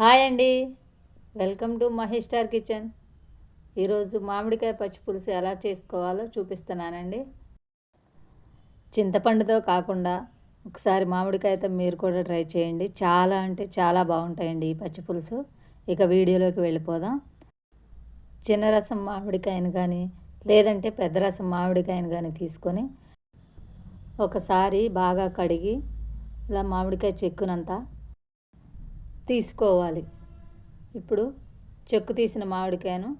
Hi అండి. Welcome to Mahesh star kitchen. ఈరోజు మామిడికాయ పచ్చి పులుసు ఎలా చేసుకోవాలో చూపిస్తున్నానండి. చింతపండుతో కాకుండా ఒకసారి మామిడికాయతో మీరు కూడా ట్రై చేయండి. చాలా అంటే చాలా బాగుంటాయండి ఈ పచ్చి పులుసు. ఇక వీడియోలోకి వెళ్ళిపోదాం. చిన్న రసం మామిడికాయను కానీ లేదంటే పెద్ద రసం మామిడికాయను కానీ తీసుకొని ఒకసారి బాగా కడిగి ఇలా మామిడికాయ చెక్కునంతా తీసుకోవాలి. ఇప్పుడు చెక్కు తీసిన మామిడికాయను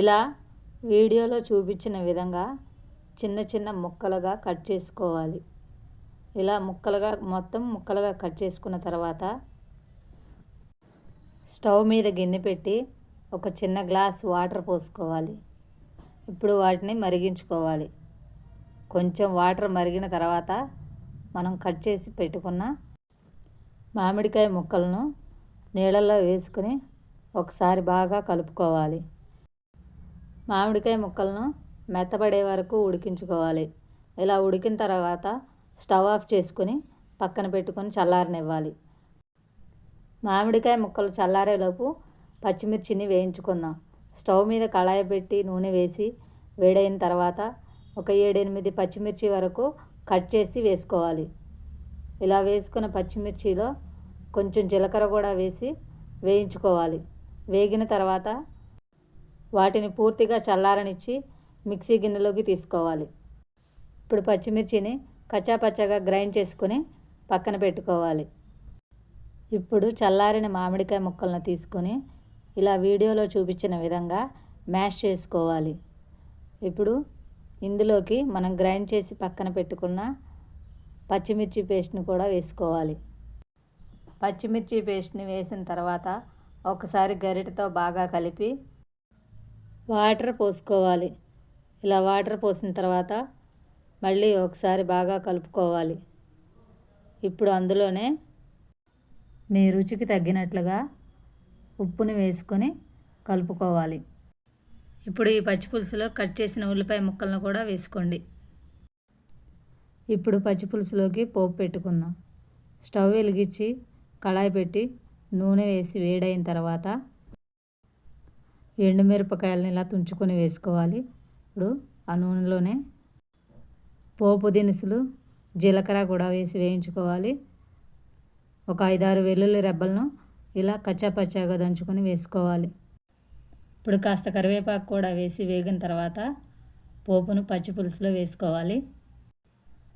ఇలా వీడియోలో చూపించిన విధంగా చిన్న చిన్న ముక్కలుగా కట్ చేసుకోవాలి. ఇలా ముక్కలుగా మొత్తం ముక్కలుగా కట్ చేసుకున్న తర్వాత స్టవ్ మీద గిన్నె పెట్టి ఒక చిన్న గ్లాస్ వాటర్ పోసుకోవాలి. ఇప్పుడు వాటిని మరిగించుకోవాలి. కొంచెం వాటర్ మరిగిన తర్వాత మనం కట్ చేసి పెట్టుకున్న మామిడికాయ ముక్కలను నీళ్ళల్లో వేసుకుని ఒకసారి బాగా కలుపుకోవాలి. మామిడికాయ ముక్కలను మెత్తబడే వరకు ఉడికించుకోవాలి. ఇలా ఉడికిన తర్వాత స్టవ్ ఆఫ్ చేసుకుని పక్కన పెట్టుకొని చల్లారనివ్వాలి. మామిడికాయ ముక్కలు చల్లారేలోపు పచ్చిమిర్చిని వేయించుకుందాం. స్టవ్ మీద కళాయి పెట్టి నూనె వేసి వేడైన తర్వాత ఒక ఏడెనిమిది పచ్చిమిర్చి వరకు కట్ చేసి వేసుకోవాలి. ఇలా వేసుకున్న పచ్చిమిర్చిలో కొంచెం జీలకర్ర కూడా వేసి వేయించుకోవాలి. వేగిన తర్వాత వాటిని పూర్తిగా చల్లారనిచ్చి మిక్సీ గిన్నెలోకి తీసుకోవాలి. ఇప్పుడు పచ్చిమిర్చిని కచ్చాపచ్చగా గ్రైండ్ చేసుకొని పక్కన పెట్టుకోవాలి. ఇప్పుడు చల్లారిన మామిడికాయ ముక్కలను తీసుకొని ఇలా వీడియోలో చూపించిన విధంగా మ్యాష్ చేసుకోవాలి. ఇప్పుడు ఇందులోకి మనం గ్రైండ్ చేసి పక్కన పెట్టుకున్న పచ్చిమిర్చి పేస్ట్ని కూడా వేసుకోవాలి. పచ్చిమిర్చి పేస్ట్ని వేసిన తర్వాత ఒకసారి గరిటతో బాగా కలిపి వాటర్ పోసుకోవాలి. ఇలా వాటర్ పోసిన తర్వాత మళ్ళీ ఒకసారి బాగా కలుపుకోవాలి. ఇప్పుడు అందులోనే మీ రుచికి తగ్గినట్లుగా ఉప్పుని వేసుకొని కలుపుకోవాలి. ఇప్పుడు ఈ పచ్చిపులుసులో కట్ చేసిన ఉల్లిపాయ ముక్కలను కూడా వేసుకోండి. ఇప్పుడు పచ్చిపులుసులోకి పోపు పెట్టుకుందాం. స్టవ్ వెలిగించి కళాయి పెట్టి నూనె వేసి వేడైన తర్వాత ఎండుమిరపకాయలను ఇలా తుంచుకొని వేసుకోవాలి. ఇప్పుడు ఆ నూనెలోనే పోపు దినుసులు జీలకర్ర కూడా వేసి వేయించుకోవాలి. ఒక ఐదారు వెల్లుల్లి రెబ్బలను ఇలా కచ్చాపచ్చాగా దంచుకొని వేసుకోవాలి. ఇప్పుడు కాస్త కరివేపాకు కూడా వేసి వేగిన తర్వాత పోపును పచ్చి పులుసులో వేసుకోవాలి.